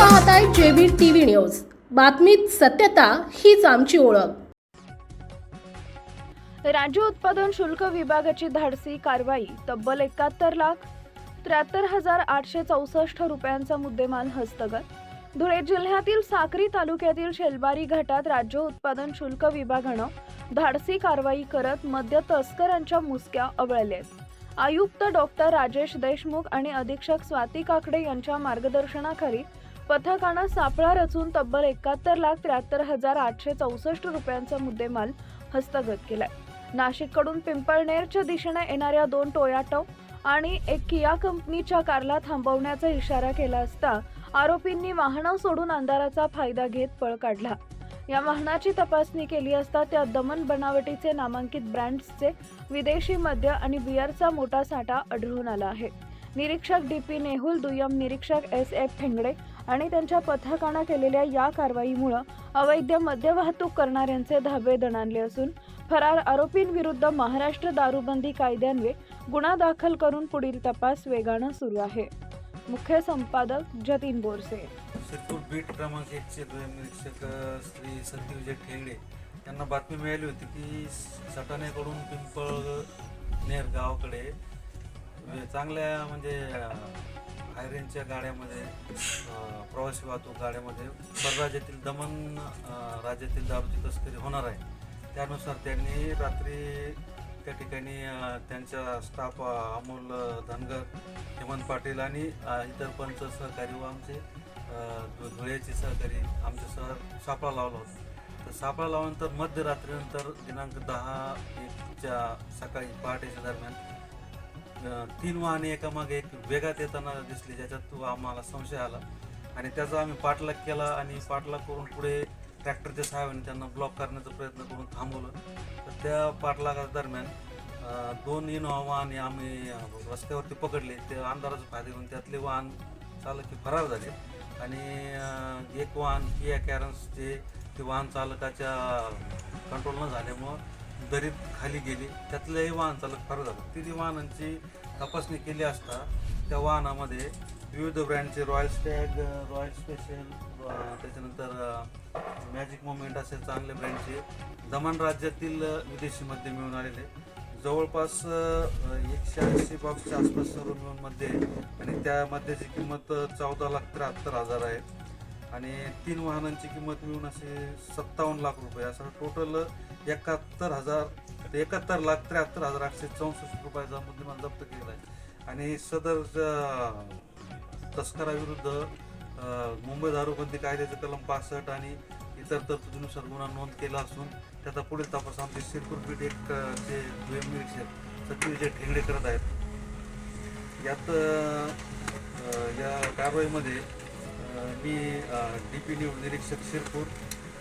पाहताय JB TV news. बातमीत सत्यता हीच आमची ओळख. राज्य उत्पादन शुल्क विभागाची धाडसी कारवाई तब्बल एकाहत्तर लाख त्र्याहत्तर हजार आठशे चौसष्ट रुपयांचा मुद्देमाल हस्तगत. धुळे जिल्ह्यातील साक्री तालुक्यातील शेलबारी घाटात राज्य उत्पादन शुल्क विभागानं धाडसी कारवाई करत मद्य तस्करांच्या मुसक्या अवळल्यात आयुक्त डॉक्टर राजेश देशमुख आणि अधीक्षक स्वाती काकडे यांच्या मार्गदर्शनाखाली पथकानं सापळा रचून तब्बल एकाहत्तर लाख त्र्याहत्तर हजार आठशे चौसष्ट रुपयांचा मुद्देमाल हस्तगत केलाय. नाशिककडून पिंपळनेरच्या दिशेने येणाऱ्या दोन टोयाटो आणि एक किया कंपनीच्या कारला थांबवण्याचा इशारा केला असता आरोपींनी वाहनं सोडून अंधाराचा फायदा घेत पळ काढला. या वाहनाची तपासणी केली असता त्या दमन बनावटीचे नामांकित ब्रँड्सचे विदेशी मद्य आणि बियरचा मोठा साठा आढळून आला आहे. निरीक्षक डी पी नेहुल दुय्यम निरीक्षक एस एफ ठेंगडे आणि त्यांच्या पथकानं केलेल्या या कारवाईमुळं अवैध मद्य वाहतूक करणाऱ्यांचे धाबे दणाणले असून फरार आरोपींविरुद्ध महाराष्ट्र दारूबंदी कायद्यान्वये गुन्हा दाखल करून पुढील तपास वेगानं सुरू आहे. मुख्य संपादक जतीन बोरसे. शिरपूर बीट क्रमांक एकशे दोन निरीक्षक श्री संती विजय ठेंगडे यांना बातमी मिळाली होती की सटाण्याकडून पिंपळ नेर गावाकडे चांगल्या म्हणजे हायरेंजच्या गाड्यामध्ये प्रवासी वाहतूक गाड्यामध्ये परराज्यातील दमन राज्यातील दारूची तस्करी होणार आहे. त्यानुसार त्यांनी रात्री त्या ठिकाणी त्यांच्या स्टाफ अमोल धनगर हेमंत पाटील आणि इतर पंच सहकारी व आमचे धुळ्याचे सहकारी आमचे सह सापळा लावला होता. तर सापळा लावल्यानंतर मध्यरात्रीनंतर दिनांक दहा एकच्या सकाळी पहाटेच्या दरम्यान तीन वाहने एकामागे एक वेगात येताना दिसली ज्याच्यात तो आम्हाला संशय आला. आणि त्याचा आम्ही पाठलाग केला आणि पाठलाग करून पुढे ट्रॅक्टरच्या सहाय्याने त्यांना ब्लॉक करण्याचा प्रयत्न करून थांबवलं. तर त्या पाठलागा दरम्यान दोन इनोवा वाहने आम्ही रस्त्यावरती पकडले. ते अंधाराचा फायदा घेऊन त्यातले वाहन चालक हे फरार झाले. आणि एक वाहन किया कॅरन्सचे ते वाहन चालकाच्या कंट्रोल न झाल्यामुळं दरीत खाली गेली. त्यातलंही वाहन चालक फार झालं. तिथे वाहनांची तपासणी केली असता त्या वाहनामध्ये विविध ब्रँडचे रॉयल स्टॅग रॉयल स्पेशल त्याच्यानंतर मॅजिक मोमेंट असे चांगले ब्रँडचे दमण राज्यातील विदेशीमध्ये मिळून आलेले. जवळपास एकशे ऐंशी बॉक्सच्या आसपास सर्व आणि त्या मद्याची किंमत चौदा लाख त्र्याहत्तर हजार आहे. आणि तीन वाहनांची किंमत मिळून असे सत्तावन्न लाख रुपये असं टोटल एकाहत्तर हजार एकाहत्तर लाख त्र्याहत्तर हजार आठशे चौसष्ट रुपयाचा मुद्देमाल जप्त केला आहे. आणि सदर तस्कराविरुद्ध मुंबई दारूबंदी कायद्याचे कलम पासष्ट आणि इतर तरतुदीनुसार गुन्हा नोंद केला असून त्याचा पुढील तपास आमचे शिरपूर पीठ एक जे दुय्यम निरीक्षक सत्यविजय ठेंगडे करत आहेत. यात या कारवाईमध्ये मी डी पी न्यूज निरीक्षक शिरपूर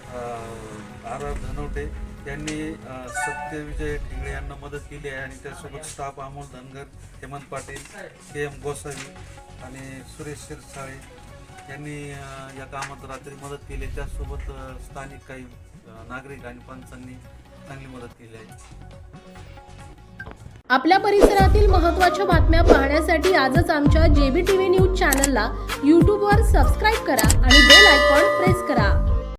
आर आर धनवटे यांनी सत्यविजय ठिंगळे यांना मदत केली आहे आणि त्यासोबत staff Amol Dhangar Hemant Patil K M Gosavi आणि सुरेश शिरसाळे यांनी या कामात रात्री मदत केली. त्यासोबत स्थानिक काही नागरिक आणि पंचांनी चांगली मदत केली आहे. आपल्या परिसरातील महत्त्वाच्या बातम्या पाहण्यासाठी आजच आमच्या जेबी टीव्ही न्यूज चॅनलला यूट्यूबवर सबस्क्राईब करा आणि बेल आयकॉन प्रेस करा.